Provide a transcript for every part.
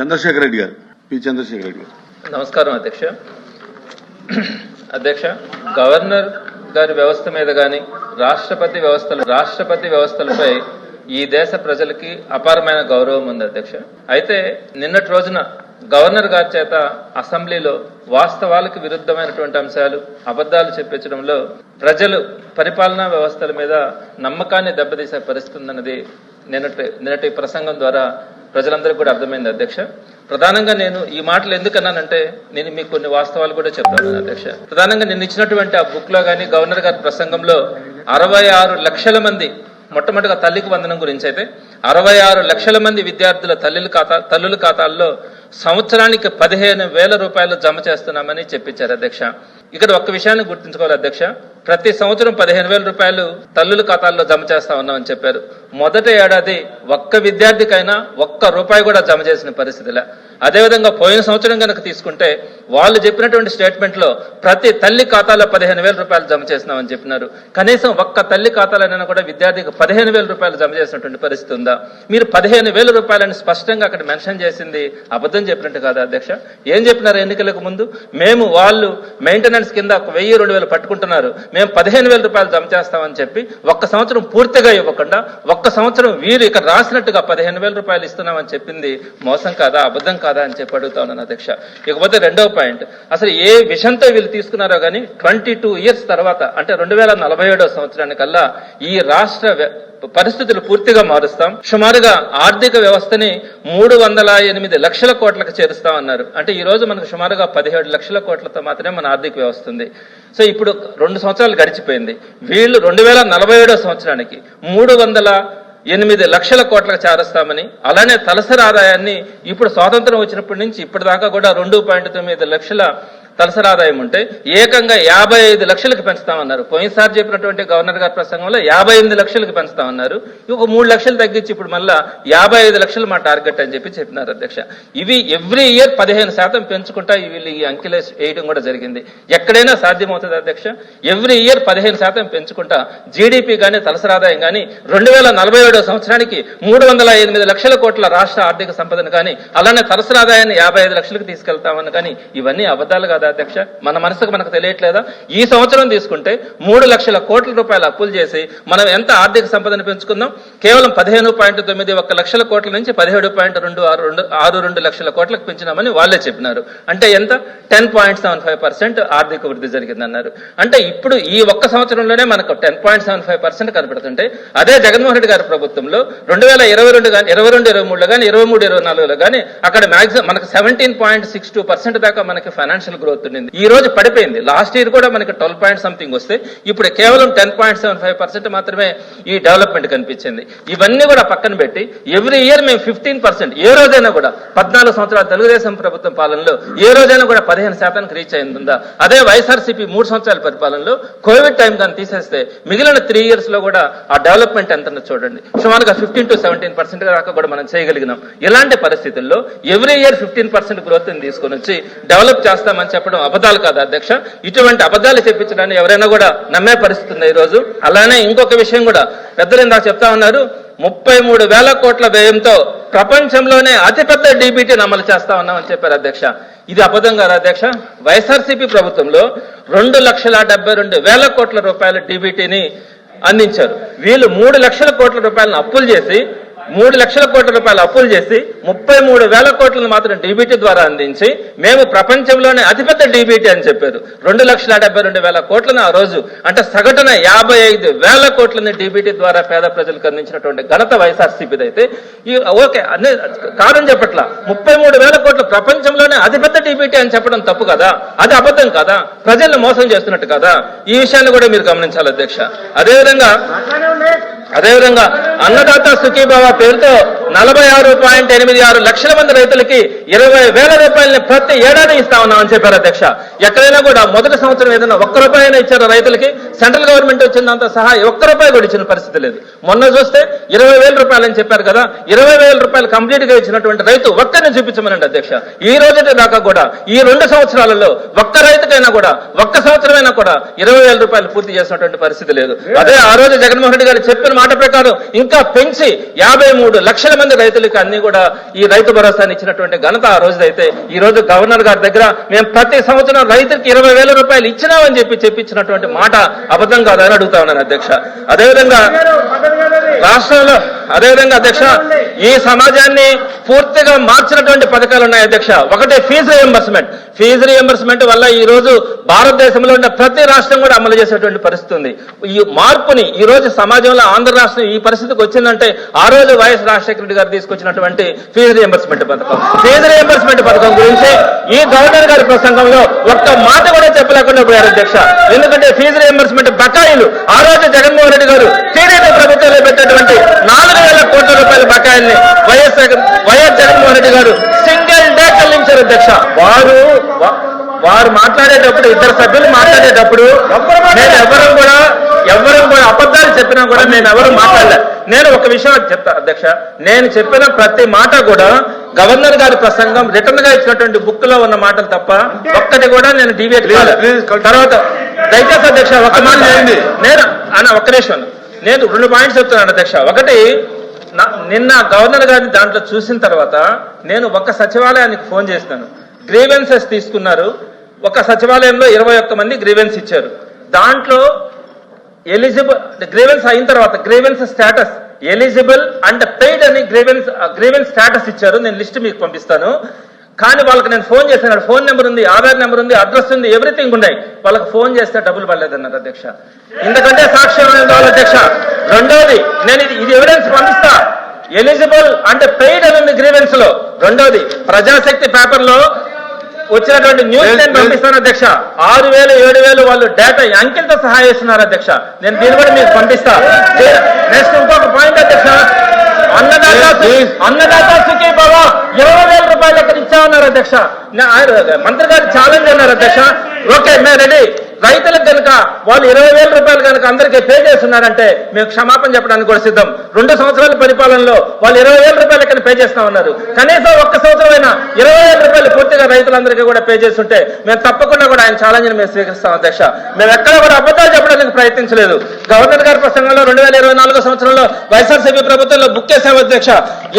చంద్రశేఖర్ రెడ్డి గారు. పి. చంద్రశేఖర్ రెడ్డి గారు. నమస్కారం అధ్యక్ష. అధ్యక్ష గవర్నర్ గారి వ్యవస్థ మీద గాని రాష్ట్రపతి వ్యవస్థలు రాష్ట్రపతి వ్యవస్థలపై ఈ దేశ ప్రజలకి అపారమైన గౌరవం ఉంది అధ్యక్ష. అయితే నిన్నటి రోజున గవర్నర్ గారి చేత అసెంబ్లీలో వాస్తవాలకు విరుద్ధమైనటువంటి అంశాలు అబద్ధాలు చెప్పించడంలో ప్రజలు పరిపాలనా వ్యవస్థల మీద నమ్మకాన్ని దెబ్బతీసే పరిస్థితి ఉందన్నది నిన్నటి నిన్నటి ప్రసంగం ద్వారా ప్రజలందరికీ కూడా అర్థమైంది అధ్యక్ష. ప్రధానంగా నేను ఈ మాటలు ఎందుకన్నానంటే నేను మీకు కొన్ని వాస్తవాలు కూడా చెప్తాను అధ్యక్ష. ప్రధానంగా నేను ఇచ్చినటువంటి ఆ బుక్లో గానీ గవర్నర్ గారి ప్రసంగంలో అరవై ఆరు లక్షల మంది మొట్టమొదటిగా తల్లికి వందనం గురించి అయితే అరవై ఆరు లక్షల మంది విద్యార్థుల తల్లుల ఖాతా తల్లుల ఖాతాల్లో సంవత్సరానికి పదిహేను వేల రూపాయలు జమ చేస్తున్నామని చెప్పించారు అధ్యక్ష. ఇక్కడ ఒక్క విషయాన్ని గుర్తుంచుకోవాలి అధ్యక్ష. ప్రతి సంవత్సరం పదిహేను వేల రూపాయలు తల్లుల ఖాతాల్లో జమ చేస్తా ఉన్నామని చెప్పారు. మొదటి ఏడాది ఒక్క విద్యార్థికైనా ఒక్క రూపాయి కూడా జమ చేసిన పరిస్థితిలే. అదేవిధంగా పోయిన సంవత్సరం కనుక తీసుకుంటే వాళ్ళు చెప్పినటువంటి స్టేట్మెంట్లో ప్రతి తల్లి ఖాతాలో పదిహేను వేల రూపాయలు జమ చేసినామని చెప్పినారు. కనీసం ఒక్క తల్లి ఖాతాలైనా కూడా విద్యార్థికి పదిహేను వేల రూపాయలు జమ చేసినటువంటి పరిస్థితి ఉందా? మీరు పదిహేను వేల రూపాయలని స్పష్టంగా అక్కడ మెన్షన్ చేసింది అబద్ధం చెప్పినట్టు కాదా అధ్యక్ష? ఏం చెప్పినారు ఎన్నికలకు ముందు? మేము వాళ్ళు మెయింటెనెన్స్ కింద ఒక వెయ్యి రెండు వేలు పట్టుకుంటున్నారు. మేము పదిహేను వేల రూపాయలు జమ చేస్తామని చెప్పి ఒక్క సంవత్సరం పూర్తిగా ఇవ్వకుండా ఒక్క సంవత్సరం వీరు ఇక్కడ రాసినట్టుగా పదిహేను వేల రూపాయలు ఇస్తున్నామని చెప్పింది మోసం కాదా అబద్ధం కాదా అని చెప్పి అడుగుతా ఉన్నాను అధ్యక్ష. ఇకపోతే రెండవ పాయింట్ అసలు ఏ విషయంతో వీళ్ళు తీసుకున్నారో కానీ ట్వంటీ టూ ఇయర్స్ తర్వాత అంటే రెండు వేల నలభై ఏడవ సంవత్సరానికల్లా ఈ రాష్ట్ర పరిస్థితులు పూర్తిగా మారుస్తాం. సుమారుగా ఆర్థిక వ్యవస్థని మూడు వందల ఎనిమిది లక్షల కోట్లకు చేరుస్తామన్నారు అంటే ఈ రోజు మనకు సుమారుగా పదిహేడు లక్షల కోట్లతో మాత్రమే మన ఆర్థిక వ్యవస్థ ఉంది. సో ఇప్పుడు రెండు సంవత్సరాలు గడిచిపోయింది. వీళ్ళు రెండు వేల నలభై ఏడో సంవత్సరానికి మూడు వందల ఎనిమిది లక్షల కోట్లకు చేరుస్తామని అలానే తలసరి ఆదాయాన్ని ఇప్పుడు స్వాతంత్రం వచ్చినప్పటి నుంచి ఇప్పటిదాకా కూడా రెండు పాయింట్ తొమ్మిది లక్షల తలసరి ఆదాయం ఉంటే ఏకంగా యాభై ఐదు లక్షలకు పెంచుతామన్నారు. పోయినసారి చెప్పినటువంటి గవర్నర్ గారి ప్రసంగంలో యాభై ఎనిమిది లక్షలకు పెంచుతామన్నారు. ఒక మూడు లక్షలు తగ్గించి ఇప్పుడు మళ్ళా యాభై ఐదు లక్షలు మా టార్గెట్ అని చెప్పి చెప్పినారు అధ్యక్ష. ఇవి ఎవ్రీ ఇయర్ పదిహేను శాతం పెంచుకుంటా వీళ్ళు ఈ అంకెలే వేయడం కూడా జరిగింది. ఎక్కడైనా సాధ్యమవుతుంది అధ్యక్ష? ఎవ్రీ ఇయర్ పదిహేను శాతం పెంచుకుంటా జీడిపి కానీ తలసరి ఆదాయం కానీ రెండు వేల నలభై ఏడో సంవత్సరానికి మూడు వందల ఎనిమిది లక్షల కోట్ల రాష్ట్ర ఆర్థిక సంపదను కానీ అలానే తలసరి ఆదాయాన్ని యాభై ఐదు లక్షలకు తీసుకెళ్తామని కానీ ఇవన్నీ అబద్ధాలు కాదా అధ్యక్ష మన మనసుకు మనకు తెలియట్లేదా? ఈ సంవత్సరం తీసుకుంటే మూడు లక్షల కోట్ల రూపాయల అప్పులు చేసి మనం ఎంత ఆర్థిక సంపదను పెంచుకుందాం? కేవలం పదిహేను పాయింట్ తొమ్మిది ఒక్క లక్షల కోట్ల నుంచి పదిహేడు పాయింట్ రెండు ఆరు రెండు ఆరు రెండు లక్షల కోట్లకు పెంచినామని వాళ్ళే చెప్పినారు. అంటే ఎంత? Ten point seven five percent ఆర్థిక వృద్ధి జరిగిందన్నారు. అంటే ఇప్పుడు ఈ ఒక్క సంవత్సరంలోనే మనకు ten point seven five percent కనపడుతుంటే అదే జగన్మోహన్ రెడ్డి గారి ప్రభుత్వంలో రెండు వేల ఇరవై రెండు కానీ ఇరవై రెండు ఇరవై మూడులో కానీ ఇరవై మూడు ఇరవై నాలుగులో కానీ అక్కడ మాక్సిమం మనకు seventeen point six two percent దాకా మనకి ఫైనాన్షియల్ గ్రోత్ ఉండింది ఈ రోజు పడిపోయింది. లాస్ట్ ఇయర్ కూడా మనకి ట్వెల్వ్ పాయింట్ సంథింగ్ వస్తే ఇప్పుడు కేవలం ten point seven five percent మాత్రమే ఈ డెవలప్మెంట్ కనిపించింది. ఇవన్నీ కూడా పక్కన పెట్టి ఎవ్రీ ఇయర్ మేము ఫిఫ్టీన్ పర్సెంట్ ఏ రోజైనా కూడా పద్నాలుగు సంవత్సరాల తెలుగుదేశం ప్రభుత్వం పాలనలో ఏ రోజైనా కూడా పదిహేను శాతానికి రీచ్ అయిందా? అదే వైఎస్ఆర్సీపీ మూడు సంవత్సరాల పరిపాలనలో కోవిడ్ టైం కానీ తీసేస్తే మిగిలిన త్రీ ఇయర్స్లో కూడా ఆ డెవలప్మెంట్ ఎంత చూడండి. సుమారుగా ఫిఫ్టీన్ టు సెవెంటీన్ పర్సెంట్ దాకా కూడా మనం చేయగలిగినాం. ఇలాంటి పరిస్థితుల్లో every year fifteen percent growth తీసుకొని వచ్చి డెవలప్ చేస్తామని చెప్పడం అబద్ధాలు కాదు అధ్యక్ష. ఇటువంటి అబద్ధాలు చెప్పించడాన్ని ఎవరైనా కూడా నమ్మే పరిస్థితి ఉంది ఈ రోజు అలానే ఇంకొక విషయం కూడా. పెద్దలు ఇందాక చెప్తా ఉన్నారు ముప్పై మూడు వేల కోట్ల వ్యయంతో ప్రపంచంలోనే అతిపెద్ద డీబీటీని అమలు చేస్తా ఉన్నామని చెప్పారు అధ్యక్ష. ఇది అబద్ధం కాదు అధ్యక్ష? వైఎస్ఆర్సీపీ ప్రభుత్వంలో రెండు లక్షల డెబ్బై రెండు వేల కోట్ల రూపాయల డీబీటీని అందించారు. వీళ్ళు మూడు లక్షల కోట్ల రూపాయలను అప్పులు చేసి మూడు లక్షల కోట్ల రూపాయలు అప్పులు చేసి ముప్పై మూడు వేల కోట్లను మాత్రం డీబీటీ ద్వారా అందించి మేము ప్రపంచంలోనే అతిపెద్ద డీబీటీ అని చెప్పారు. రెండు లక్షల డెబ్బై రెండు వేల కోట్లను ఆ రోజు అంటే సగటున యాభై ఐదు వేల కోట్లని డీబీటీ ద్వారా పేద ప్రజలకు అందించినటువంటి ఘనత వైఎస్ఆర్సీపీది అయితే. ఈ ఓకే అన్ని కారణం చెప్పట్లా. ముప్పై మూడు వేల కోట్లు ప్రపంచంలోనే అతిపెద్ద డీబీటీ అని చెప్పడం తప్పు కదా? అది అబద్ధం కదా? ప్రజల్ని మోసం చేస్తున్నట్టు కదా? ఈ విషయాన్ని కూడా మీరు గమనించాలి అధ్యక్ష. అదేవిధంగా అదేవిధంగా అన్నదాత సుఖీభావ పేరుతో నలభై ఆరు పాయింట్ ఎనిమిది ఆరు లక్షల మంది రైతులకి ఇరవై వేల రూపాయలని ప్రతి ఏడాది ఇస్తా ఉన్నామని చెప్పారు అధ్యక్ష. ఎక్కడైనా కూడా మొదటి సంవత్సరం ఏదైనా ఒక్క రూపాయన ఇచ్చారు రైతులకి? సెంట్రల్ గవర్నమెంట్ వచ్చిందంత సహా ఒక్క రూపాయి కూడా ఇచ్చిన పరిస్థితి లేదు. మొన్న చూస్తే ఇరవై వేల రూపాయలు అని చెప్పారు కదా ఇరవై వేల రూపాయలు కంప్లీట్గా ఇచ్చినటువంటి రైతు ఒక్కరిని చూపించమనండి అధ్యక్ష. ఈ రోజు దాకా కూడా ఈ రెండు సంవత్సరాలలో ఒక్క రైతుకైనా కూడా ఒక్క సంవత్సరమైనా కూడా ఇరవై వేల రూపాయలు పూర్తి చేసినటువంటి పరిస్థితి లేదు. అదే ఆ రోజు జగన్మోహన్ రెడ్డి గారు చెప్పిన మాట ప్రకారం ఇంకా పెంచి యాభై మూడు లక్షల మంది రైతులకు అన్ని కూడా ఈ రైతు భరోసాని ఇచ్చినటువంటి ఘనత ఆ రోజు అయితే ఈ రోజు గవర్నర్ గారి దగ్గర మేము ప్రతి సంవత్సరం రైతుకి ఇరవై వేల రూపాయలు ఇచ్చినామని చెప్పి చెప్పించినటువంటి మాట అబద్ధం కాదని అడుగుతా ఉన్నాను అధ్యక్ష. అదేవిధంగా రాష్ట్రంలో అదేవిధంగా అధ్యక్ష ఈ సమాజాన్ని పూర్తిగా మార్చినటువంటి పథకాలు ఉన్నాయి అధ్యక్ష. ఒకటి ఫీజు రియంబర్స్మెంట్ ఫీజు రియంబర్స్మెంట్ వల్ల ఈ రోజు భారతదేశంలో ఉన్న ప్రతి రాష్ట్రం కూడా అమలు చేసేటువంటి పరిస్థితి ఉంది. ఈ మార్పుని ఈ రోజు సమాజంలో ఆంధ్ర రాష్ట్రం ఈ పరిస్థితికి వచ్చిందంటే ఆ రోజు వైఎస్ రాజశేఖర గారు తీసుకొచ్చినటువంటి ఫీజు రియంబర్స్మెంట్ పథకం. ఫీజు రియంబర్స్మెంట్ పథకం గురించి ఈ గవర్నర్ గారి ప్రసంగంలో ఒక్క మాట కూడా చెప్పలేకుండా పోయారు అధ్యక్ష. ఎందుకంటే ఫీజు రియంబర్స్మెంట్ బకాయిలు. ఆ రోజు జగన్మోహన్ రెడ్డి గారు టీడీపీ ప్రభుత్వంలో పెట్టినటువంటి నాలుగు వేల కోట్ల రూపాయల బకాయిల్ని వైఎస్ వైఎస్ జగన్మోహన్ రెడ్డి గారు సింగిల్ డే చెల్లించారు అధ్యక్ష. వారు వారు మాట్లాడేటప్పుడు ఇద్దరు సభ్యులు మాట్లాడేటప్పుడు నేను ఎవరు కూడా ఎవరు కూడా అబద్ధాలు చెప్పినా కూడా నేను ఎవరు మాట్లాడలేదు నేను ఒక విషయం చెప్తా అధ్యక్ష. నేను చెప్పిన ప్రతి మాట కూడా గవర్నర్ గారి ప్రసంగం రిటర్న్గా ఇచ్చినటువంటి బుక్లో ఉన్న మాటలు తప్ప ఒక్కటి కూడా నేను డివేట్ తర్వాత దయచేసి అధ్యక్ష ఒక మాట. నేను అన్న ఒక్క నిమిషం నేను రెండు పాయింట్స్ చెప్తున్నాను అధ్యక్ష. ఒకటి నిన్న గవర్నర్ గారిని దాంట్లో చూసిన తర్వాత నేను ఒక సచివాలయానికి ఫోన్ చేసినాను గ్రీవెన్సెస్ తీసుకున్నారు. ఒక సచివాలయంలో ఇరవై ఒక్క మంది గ్రీవెన్స్ ఇచ్చారు. దాంట్లో ఎలిజిబుల్ గ్రీవెన్స్ అయిన తర్వాత grievance status eligible and paid అని గ్రీవెన్స్ గ్రీవెన్స్ స్టేటస్ ఇచ్చారు. నేను లిస్ట్ మీకు పంపిస్తాను. కానీ వాళ్ళకి నేను ఫోన్ చేశాను. ఫోన్ నెంబర్ ఉంది ఆధార్ నెంబర్ ఉంది అడ్రస్ ఉంది ఎవ్రీథింగ్ ఉన్నాయి. వాళ్ళకి ఫోన్ చేస్తే డబ్బులు పడలేదన్నారు అధ్యక్ష. ఎందుకంటే సాక్ష్యం వాళ్ళ అధ్యక్ష. రెండోది నేను ఇది ఇది ఎవిడెన్స్ పంపిస్తా. ఎలిజిబుల్ అంటే పెయిడ్ అని ఉంది గ్రీవెన్స్లో రెండోది ప్రజాశక్తి పేపర్లో వచ్చినటువంటి న్యూస్ నేను. పంపిస్తాను అధ్యక్ష. ఆరు వేలు ఏడు వేలు వాళ్ళు డేటా అంకెలతో సహాయం చేస్తున్నారు అధ్యక్ష. నేను దీన్ని కూడా మీకు పంపిస్తా. నెక్స్ట్ ఇంకొక పాయింట్ అధ్యక్ష. అన్నదాత. అన్నదాత సుఖీ బాబా ఇరవై వేల రూపాయలు ఎక్కడ ఇచ్చామన్నారు అధ్యక్ష? మంత్రి గారు ఛాలెంజ్ అన్నారు అధ్యక్ష. ఓకే మేము రెడీ రైతులకు కనుక వాళ్ళు ఇరవై వేల రూపాయలు కనుక అందరికీ పే చేస్తున్నారంటే మేము క్షమాపణ చెప్పడానికి కూడా సిద్ధం. రెండు సంవత్సరాల పరిపాలనలో వాళ్ళు ఇరవై వేల రూపాయలు ఎక్కడ పే చేస్తామన్నారు కనీసం ఒక్క సంవత్సరం అయినా ఇరవై వేల రూపాయలు పూర్తిగా రైతులందరికీ కూడా పే చేస్తుంటే మేము తప్పకుండా కూడా ఆయన ఛాలెంజ్ మేము స్వీకరిస్తాం అధ్యక్ష. మేము ఎక్కడ కూడా అబద్ధాలు చెప్పడానికి ప్రయత్నించలేదు. గవర్నర్ గారి ప్రసంగంలో రెండు వేల ఇరవై నాలుగో సంవత్సరంలో వైఎస్ఆర్సీపీ ప్రభుత్వంలో బుక్ చేసాం అధ్యక్ష.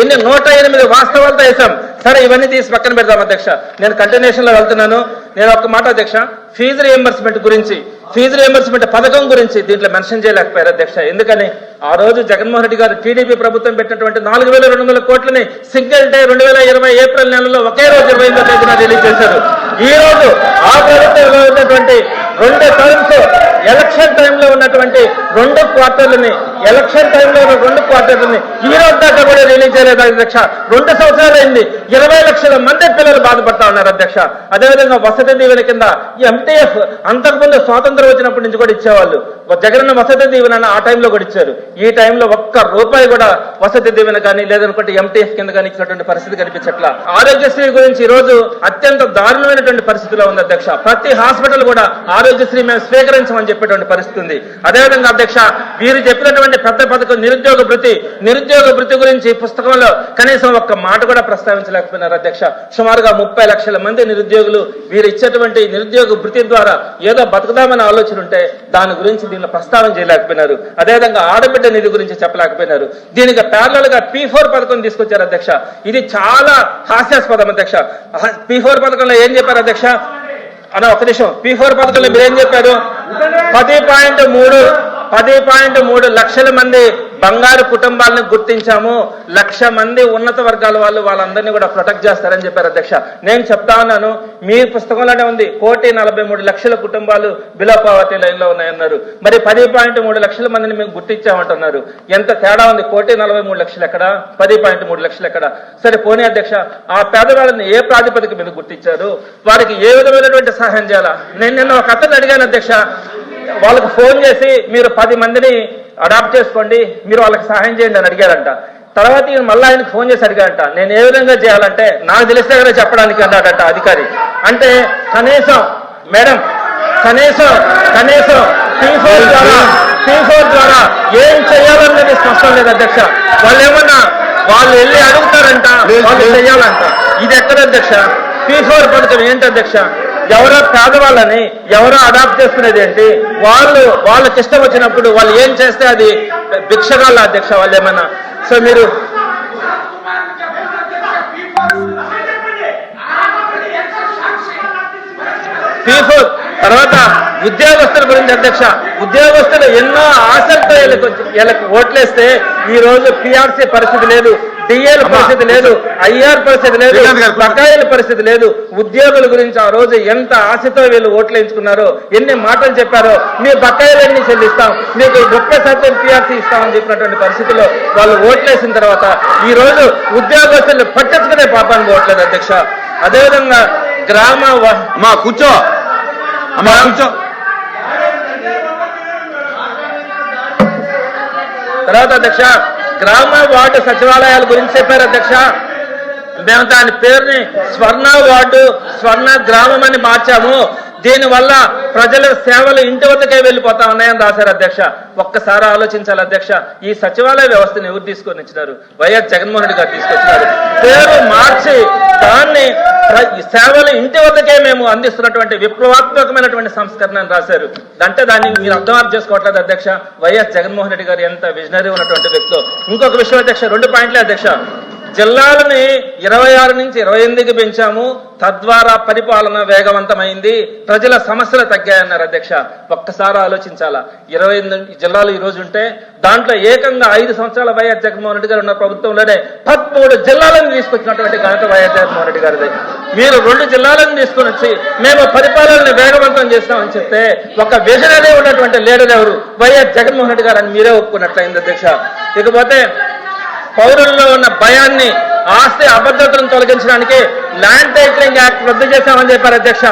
ఎన్ని నూట ఎనిమిది వాస్తవాలతో వేసాం సరే ఇవన్నీ తీసి పక్కన పెడదాం అధ్యక్ష. నేను కంటిన్యూషన్లో వెళ్తున్నాను. నేను ఒక్క మాట అధ్యక్ష ఫీజు రియంబర్స్మెంట్ గురించి ఫీజు రియంబర్స్మెంట్ పథకం గురించి దీంట్లో మెన్షన్ చేయలేకపోయారు అధ్యక్ష. ఎందుకని? ఆ రోజు జగన్మోహన్ రెడ్డి గారు టీడీపీ ప్రభుత్వం పెట్టినటువంటి నాలుగు వేల రెండు వందల కోట్లని సింగిల్ డే రెండు వేల ఇరవై ఏప్రిల్ నెలలో ఒకే రోజు ఇరవై ఎనిమిదో తేదీన రిలీజ్ చేశారు. ఈ రోజు ఆ ప్రభుత్వంలో ఉన్నటువంటి రెండు టర్మ్స్ ఎలక్షన్ టైంలో ఉన్నటువంటి రెండు క్వార్టర్లని ఎలక్షన్ టైంలో ఉన్న రెండు క్వార్టర్లని ఈ రోజు దాకా కూడా రిలీజ్ చేయలేదు అధ్యక్ష. రెండు సంవత్సరాలు అయింది. ఇరవై లక్షల మంది పిల్లలు బాధపడతా ఉన్నారు అధ్యక్ష. అదేవిధంగా వసతి దీవెన కింద ఎంటీఎఫ్ అంతకుముందు స్వాతంత్రం వచ్చినప్పటి నుంచి కూడా ఇచ్చేవాళ్ళు. జగనన్న వసతి దీవెన అని ఆ టైంలో కూడా ఇచ్చారు. ఈ టైంలో ఒక్క రూపాయి కూడా వసతి దీవెన కానీ లేదనుకుంటే ఎంటీఎఫ్ కింద కానీ ఇచ్చినటువంటి పరిస్థితి కనిపించట్లా. ఆరోగ్యశ్రీ గురించి ఈ రోజు అత్యంత దారుణమైనటువంటి పరిస్థితిలో ఉంది అధ్యక్ష. ప్రతి హాస్పిటల్ కూడా ఆరోగ్యశ్రీ మేము స్వీకరించమని చెప్పేటువంటి పరిస్థితి ఉంది. అదేవిధంగా అధ్యక్ష వీరు చెప్పినటువంటి ఉన్నటువంటి పెద్ద పథకం నిరుద్యోగ భృతి నిరుద్యోగ భృతి గురించి పుస్తకంలో కనీసం ఒక్క మాట కూడా ప్రస్తావించలేకపోయినారు అధ్యక్ష. సుమారుగా ముప్పై లక్షల మంది నిరుద్యోగులు వీరు ఇచ్చేటువంటి నిరుద్యోగ భృతి ద్వారా ఏదో బతుకుదామనే ఆలోచన ఉంటే దాని గురించి దీనిలో ప్రస్తావన చేయలేకపోయినారు. అదేవిధంగా ఆడబిడ్డ నిధి గురించి చెప్పలేకపోయినారు. దీనికి ప్యారలల్గా పీ ఫోర్ పథకం తీసుకొచ్చారు అధ్యక్ష. ఇది చాలా హాస్యాస్పదం అధ్యక్ష. పీ ఫోర్ పథకంలో ఏం చెప్పారు అధ్యక్ష? అన్న ఒక నిమిషం. పీ ఫోర్ పథకంలో మీరు ఏం చెప్పారు? పది పాయింట్ మూడు పది పాయింట్ మూడు లక్షల మంది బంగారు కుటుంబాలను గుర్తించాము. లక్ష మంది ఉన్నత వర్గాల వాళ్ళు వాళ్ళందరినీ కూడా ప్రొటెక్ట్ చేస్తారని చెప్పారు అధ్యక్ష. నేను చెప్తా ఉన్నాను మీ పుస్తకంలోనే ఉంది. కోటి నలభై మూడు లక్షల కుటుంబాలు బిలో పావర్టీ లైన్లో ఉన్నాయన్నారు. మరి పది పాయింట్ మూడు లక్షల మందిని మేము గుర్తించామంటున్నారు. ఎంత తేడా ఉంది? కోటి నలభై మూడు లక్షలు ఎక్కడ? పది పాయింట్ మూడు లక్షలు ఎక్కడ? సరే పోనీ అధ్యక్ష ఆ పేదవాళ్ళని ఏ ప్రాతిపదిక మీద గుర్తించారు? వారికి ఏ విధమైనటువంటి సహాయం చేయాలా? నేను నిన్న ఒక అతను అడిగాను అధ్యక్ష వాళ్ళకి ఫోన్ చేసి మీరు పది మందిని అడాప్ట్ చేసుకోండి మీరు వాళ్ళకి సహాయం చేయండి అని అడిగారంట. తర్వాత ఈయన మళ్ళీ ఆయనకి ఫోన్ చేసి అడిగారంట నేను ఏ విధంగా చేయాలంటే నాకు తెలిస్తే కదా చెప్పడానికి అన్నాడంట అధికారి. అంటే కనీసం మేడం కనీసం కనీసం టీ4 ద్వారా టీ4 ద్వారా ఏం చేయాలన్నది స్పష్టం లేదు అధ్యక్ష. వాళ్ళు ఏమన్నా వాళ్ళు వెళ్ళి అడుగుతారంట వాళ్ళు చేయాలంట. ఇది ఎక్కడ అధ్యక్ష? పీ ఫోర్ పథకం ఏంటి అధ్యక్ష? ఎవరో పేదవాళ్ళని ఎవరో అడాప్ట్ చేసుకునేది ఏంటి? వాళ్ళు వాళ్ళకి ఇష్టం వచ్చినప్పుడు వాళ్ళు ఏం చేస్తే అది భిక్షగాళ్ళ అధ్యక్ష వాళ్ళు ఏమన్నా? సో మీరు పీఫోర్ తర్వాత ఉద్యోగస్తుల గురించి అధ్యక్ష. ఉద్యోగస్తులు ఎన్నో ఆశలతో వీళ్ళకి వీళ్ళకి ఓట్లేస్తే ఈ రోజు పిఆర్సీ పరిస్థితి లేదు. డిఎల్ పరిస్థితి లేదు ఐఆర్ పరిస్థితి లేదు. బకాయిల పరిస్థితి లేదు. ఉద్యోగుల గురించి ఆ రోజు ఎంత ఆశతో వీళ్ళు ఓట్లు వేయించుకున్నారో ఎన్ని మాటలు చెప్పారో మీ బకాయిలన్నీ చెల్లిస్తాం మీకు ముప్పై శాతం పిఆర్సీ ఇస్తామని చెప్పినటువంటి పరిస్థితిలో వాళ్ళు ఓట్లేసిన తర్వాత ఈ రోజు ఉద్యోగస్తులు పట్టించుకునే పాపానికి ఓట్లేదు అధ్యక్ష. అదేవిధంగా గ్రామ అమ్మా కూర్చో. అమ్మా కూర్చో. తర్వాత అధ్యక్ష గ్రామ వార్డు సచివాలయాల గురించి చెప్పారు అధ్యక్ష. మేము దాని పేరుని స్వర్ణ వార్డు స్వర్ణ గ్రామం అని మార్చాము. దీనివల్ల ప్రజల సేవలు ఇంటి వద్దకే వెళ్ళిపోతా ఉన్నాయని రాశారు అధ్యక్ష. ఒక్కసారి ఆలోచించాలి అధ్యక్ష. ఈ సచివాలయ వ్యవస్థను ఎవరు తీసుకొని ఇచ్చినారు వైఎస్ జగన్మోహన్ రెడ్డి గారు తీసుకొచ్చినారు. పేరు మార్చి దాన్ని ఈ సేవలు ఇంటి వద్దకే మేము అందిస్తున్నటువంటి విప్లవాత్మకమైనటువంటి సంస్కరణ అని రాశారు. అంటే దాన్ని మీరు అర్థం చేసుకోవట్లేదు అధ్యక్ష. వైఎస్ జగన్మోహన్ రెడ్డి గారు ఎంత విజనరీ ఉన్నటువంటి వ్యక్తులు. ఇంకొక విషయం అధ్యక్ష రెండు పాయింట్లే అధ్యక్ష. జిల్లాలని ఇరవై ఆరు నుంచి ఇరవై ఎనిమిదికి పెంచాము. తద్వారా పరిపాలన వేగవంతమైంది. ప్రజల సమస్యలు తగ్గాయన్నారు అధ్యక్ష. ఒక్కసారి ఆలోచించాలా? ఇరవై ఎనిమిది జిల్లాలు ఈ రోజు ఉంటే దాంట్లో ఏకంగా ఐదు సంవత్సరాల వైఎస్ జగన్మోహన్ రెడ్డి గారు ఉన్న ప్రభుత్వంలోనే పదమూడు జిల్లాలను తీసుకొచ్చినటువంటి ఘనత వైఎస్ జగన్మోహన్ రెడ్డి గారిది. మీరు రెండు జిల్లాలను తీసుకుని వచ్చి మేము పరిపాలనని వేగవంతం చేస్తామని చెప్తే ఒక విజనరీ ఉన్నటువంటి లీడర్ ఎవరు? వైఎస్ జగన్మోహన్ రెడ్డి గారు అని మీరే ఒప్పుకున్నట్లయింది అధ్యక్ష. ఇకపోతే పౌరుల్లో ఉన్న భయాన్ని ఆస్తి అభద్రతను తొలగించడానికి ల్యాండ్ టైటిలింగ్ యాక్ట్ రద్దు చేశామని చెప్పారు అధ్యక్ష.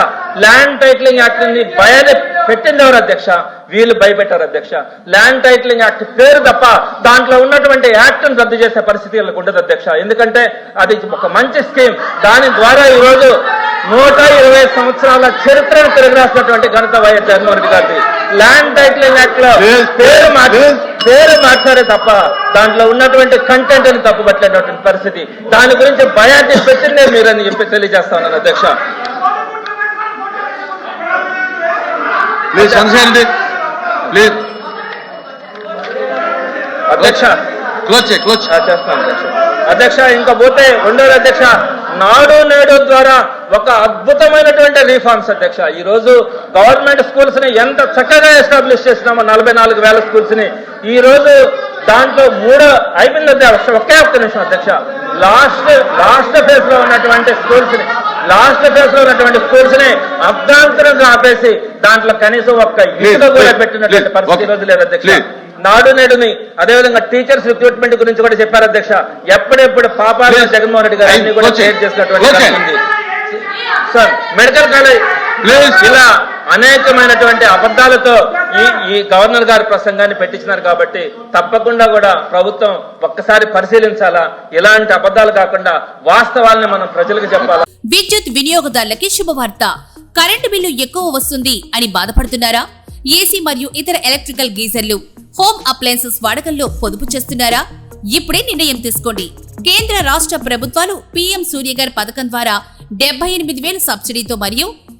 ల్యాండ్ టైటిలింగ్ యాక్ట్ని భయాన్ని పెట్టింది ఎవరు అధ్యక్ష? వీళ్ళు భయపెట్టారు అధ్యక్ష. ల్యాండ్ టైటిలింగ్ యాక్ట్ పేరు తప్ప దాంట్లో ఉన్నటువంటి యాక్ట్ని రద్దు చేసే పరిస్థితి వీళ్ళకి ఉండదు అధ్యక్ష. ఎందుకంటే అది ఒక మంచి స్కీమ్ దాని ద్వారా ఈ రోజు నూట ఇరవై సంవత్సరాల చరిత్రను తిరగరాసినటువంటి ఘనత వైఎస్ జగన్మోహన్ రెడ్డి గారిది. ల్యాండ్ టైటిలింగ్ యాక్ట్లో పేరు మార్చి. పేరు మార్చారే తప్ప దాంట్లో ఉన్నటువంటి కంటెంట్ని తప్పుపట్టలేనటువంటి పరిస్థితి. దాని గురించి భయాన్ని పెట్టిందే మీరని చెప్పి తెలియజేస్తా ఉన్నాను అధ్యక్ష. అధ్యక్ష చేస్తాను అధ్యక్ష. అధ్యక్ష ఇంకా పోతే రెండోది అధ్యక్ష నాడు నేడు ద్వారా ఒక అద్భుతమైనటువంటి రీఫార్మ్స్ అధ్యక్ష. ఈ రోజు గవర్నమెంట్ స్కూల్స్ని ఎంత చక్కగా ఎస్టాబ్లిష్ చేసినామో నలభై నాలుగు వేల స్కూల్స్ని ఈ రోజు దాంట్లో మూడో అయిపోయింది అధ్యక్ష ఒకే ఒక్క నిమిషం అధ్యక్ష లాస్ట్ లాస్ట్ ఫేజ్లో ఉన్నటువంటి స్కూల్స్ని లాస్ట్ ఫేజ్లో ఉన్నటువంటి స్కూల్స్ని అర్ధాంతరంగా ఆపేసి దాంట్లో కనీసం ఒక్క ఇసుక కూడా పెట్టినటువంటి పరిస్థితి. రోజు లేదు అధ్యక్ష. నాడు నేడుని అదేవిధంగా టీచర్స్ రిక్రూట్మెంట్ గురించి కూడా చెప్పారు అధ్యక్ష ఎప్పుడెప్పుడు పాపాలు. జగన్మోహన్ రెడ్డి గారు అన్ని కూడా. క్రియేట్ చేసినటువంటి. Sir medical college. ఇలా అనేకమైనటువంటి అబద్ధాలతో ఈ ఈ గవర్నర్ గారి ప్రసంగాన్ని పెట్టించినారు కాబట్టి తప్పకుండా కూడా ప్రభుత్వం ఒక్కసారి పరిశీలించాలా? ఇలాంటి అబద్ధాలు కాకుండా వాస్తవాల్ని మనం ప్రజలకు చెప్పాలా? విద్యుత్ వినియోగదారులకి శుభవార్త. కరెంటు బిల్లు ఎక్కువ వస్తుంది అని బాధపడుతున్నారా? ఏసీ మరియు ఇతర ఎలక్ట్రికల్ గీజర్లు హోమ్ అప్లయన్సెస్ వాడకంలో పొదుపు చేస్తున్నారా? ఇప్పుడే నిర్ణయం తీసుకోండి. కేంద్ర రాష్ట్ర ప్రభుత్వాలు పీఎం సూర్యగర్ పథకం ద్వారా డెబ్బై ఎనిమిది వేల సబ్సిడీతో మరియు